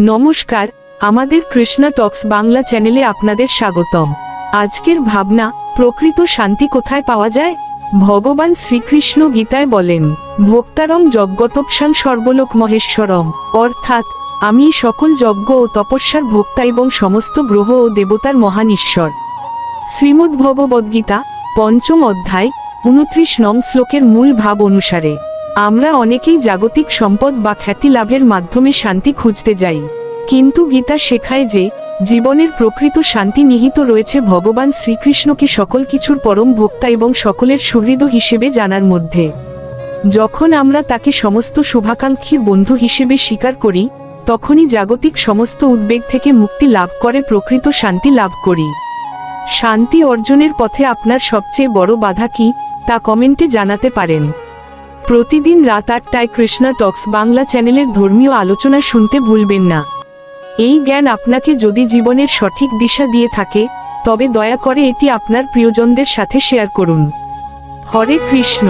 নমস্কার, আমাদের কৃষ্ণা টক্স বাংলা চ্যানেলে আপনাদের স্বাগতম। আজকের ভাবনা, প্রকৃত শান্তি কোথায় পাওয়া যায়? ভগবান শ্রীকৃষ্ণ গীতায় বলেন ভোক্তারম যজ্ঞতপসান সর্বলোক মহেশ্বরম। অর্থাৎ, আমি সকল যজ্ঞ ও তপস্যার ভোক্তা এবং সমস্ত গ্রহ ও দেবতার মহান ঈশ্বর। শ্রীমদ্ভগবদ্গীতা, পঞ্চম অধ্যায়, উনত্রিশ নম শ্লোকের মূল ভাব অনুসারে। আমরা অনেকেই জাগতিক সম্পদ বা খ্যাতি লাভের মাধ্যমে শান্তি খুঁজতে যাই। কিন্তু গীতা শেখায় যে, জীবনের প্রকৃত শান্তি নিহিত রয়েছে ভগবান শ্রীকৃষ্ণকে সকল কিছুর পরম ভোক্তা এবং সকলের সুহৃদ হিসেবে জানার মধ্যে। যখন আমরা তাকে সমস্ত শুভাকাঙ্ক্ষীর বন্ধু হিসেবে স্বীকার করি, তখনই জাগতিক সমস্ত উদ্বেগ থেকে মুক্তি লাভ করে প্রকৃত শান্তি লাভ করি। শান্তি অর্জনের পথে আপনার সবচেয়ে বড় বাধা কি, তা কমেন্টে জানাতে পারেন। প্রতিদিন রাত আটটায় কৃষ্ণা টক্স বাংলা চ্যানেলের ধর্মীয় আলোচনা শুনতে ভুলবেন না। এই জ্ঞান আপনাকে যদি জীবনের সঠিক দিশা দিয়ে থাকে, তবে দয়া করে এটি আপনার প্রিয়জনদের সাথে শেয়ার করুন। হরে কৃষ্ণ।